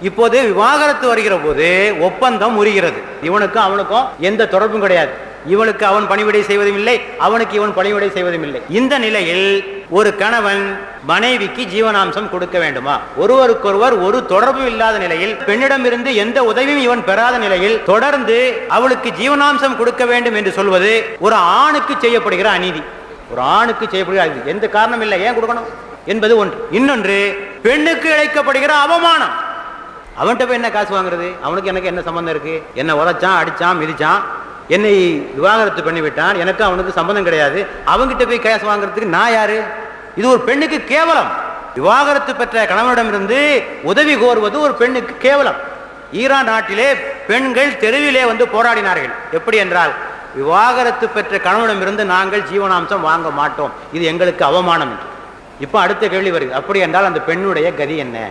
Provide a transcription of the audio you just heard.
இப்போது விவாகரத்து வருகிற போது ஒப்பந்தம் முறிகிறது. இவனுக்கும் அவனுக்கும் எந்த தொடர்பும் கிடையாது. இவனுக்கு அவன் பணிவிடை செய்வதும் இல்லை அவனுக்கு இவன் பணிவிடை செய்வதும் இல்லை இந்த நிலையில் ஒரு கணவன் மனைவிக்கு ஜீவனாம்சம் கொடுக்க வேண்டுமா? ஒருவருக்கொருவர் ஒரு தொடர்பும் இல்லாத நிலையில் பெண்ணிடமிருந்து எந்த உதவியும் இவன் பெறாத நிலையில் தொடர்ந்து அவளுக்கு ஜீவனாம்சம் கொடுக்க வேண்டும் என்று சொல்வது ஒரு ஆணுக்கு செய்யப்படுகிற அநீதி. ஒரு ஆணுக்கு செய்யப்படுகிற அநீதி. எந்த காரணம் இல்லை ஏன் கொடுக்கணும்? என்பது ஒன்று. இன்னொன்று பெண்ணுக்கு இழைக்கப்படுகிற அவமானம். அவன்கிட்ட போய் என்ன காசு வாங்குறது? அவனுக்கு எனக்கு என்ன சம்பந்தம் இருக்கு? என்ன உதச்சான் அடிச்சான் மிதிச்சான் என்னை விவாகரத்து பண்ணி விட்டான் எனக்கு அவனுக்கு சம்பந்தம் கிடையாது. அவன்கிட்ட போய் காசு வாங்குறதுக்கு நான் யாரு? இது ஒரு பெண்ணுக்கு கேவலம். விவாகரத்து பெற்ற கணவனிடமிருந்து உதவி கோருவது ஒரு பெண்ணுக்கு கேவலம். ஈரான் நாட்டிலே பெண்கள் தெருவிலே வந்து போராடினார்கள். எப்படி என்றால் விவாகரத்து பெற்ற கணவனிடமிருந்து நாங்கள் ஜீவனாம்சம் வாங்க மாட்டோம். இது எங்களுக்கு அவமானம். என்று இப்போ அடுத்த கேள்வி வருது. அப்படி என்றால் அந்த பெண்ணுடைய கதி என்ன?